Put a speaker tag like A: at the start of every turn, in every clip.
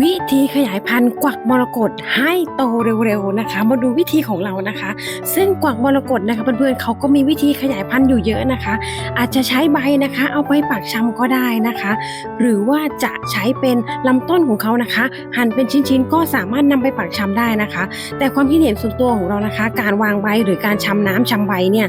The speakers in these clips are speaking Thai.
A: วิธีขยายพันธุ์กวักมรกตให้โตเร็วๆนะคะ มาดูวิธีของเรานะคะ ซึ่งกวักมรกตนะคะเพื่อนๆเขาก็มีวิธีขยายพันธุ์อยู่เยอะนะคะ อาจจะใช้ใบนะคะ เอาไปปักชำก็ได้นะคะ หรือว่าจะใช้เป็นลำต้นของเขานะคะ หั่นเป็นชิ้นๆก็สามารถนำไปปักชำได้นะคะ แต่ความคิดเห็นส่วนตัวของเรานะคะ การวางใบหรือการชำน้ำชำใบเนี่ย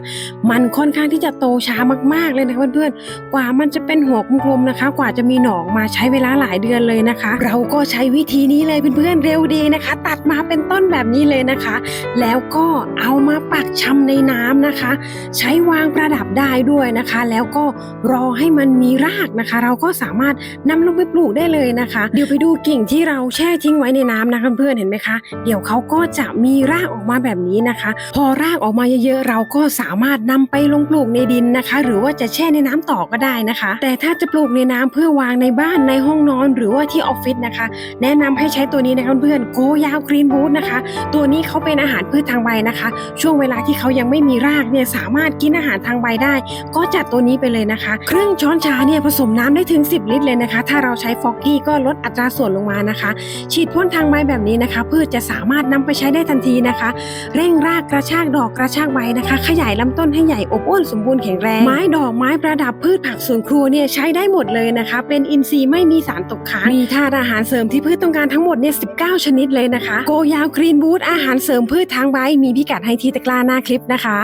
A: มันค่อนข้างที่จะโตช้ามากๆเลยนะคะเพื่อนๆกว่ามันจะเป็นหัวกลมๆนะคะ กว่าจะมีหนออมาใช้เวลาหลายเดือนเลยนะคะ เราก็ใช้วิธีนี้เลยเพื่อนๆเร็วดีนะคะ ตัดมาเป็นต้นแบบนี้เลยนะคะ แล้วก็เอามาปักชำในน้ำนะคะ ใช้วางประดับได้ด้วยนะคะ แล้วก็รอให้มันมีรากนะคะ เราก็สามารถนำลงไปปลูกได้เลยนะคะ เดี๋ยวไปดูกิ่งที่เราแช่ทิ้งไว้ในน้ำนะคะเพื่อนๆเห็นไหมคะ เดี๋ยวเขาก็จะมีรากออกมาแบบนี้นะคะ พอรากออกมาเยอะๆเราก็สามารถนำไปลงปลูกในดินนะคะ หรือว่าจะแช่ในน้ำต่อก็ได้นะคะ แต่ถ้าจะปลูกในน้ำเพื่อวางในบ้านในห้องนอน หรือว่าที่ออฟฟิศนะคะแนะนำให้ใช้ตัวนี้นะคะเพื่อนโกยาวกรีนบูทนะคะ ตัวนี้เขาเป็นอาหารพืชทางใบนะคะ ช่วงเวลาที่เขายังไม่มีรากเนี่ยสามารถกินอาหารทางใบได้ ก็จัดตัวนี้ไปเลยนะคะ ครึ่งช้อนชาเนี่ยผสมน้ำได้ถึง 10 ลิตรเลยนะคะ ถ้าเราใช้ฟอกกี้ก็ลดอัตราส่วนลงมานะคะ ฉีดพ่นทางใบแบบนี้นะคะ พืชจะสามารถนำไปใช้ได้ทันทีนะคะ เร่งรากกระชากดอกกระชากใบนะคะ ขยายลำต้นให้ใหญ่อบอ้วนสมบูรณ์แข็งแรงไม้ดอกไม้ประดับพืชผักสวนครัวเนี่ยใช้ได้หมดเลยนะคะ เป็นอินทรีย์ไม่มีสารตกค้างมีธาตุอาหารเสริมที่พืชต้องการทั้งหมดเนี่ย19 ชนิดเลยนะคะ โกยาวกรีนบูธอาหารเสริมพืชทางใบมีพิกัดให้ที่ตะกร้าหน้าคลิปนะคะ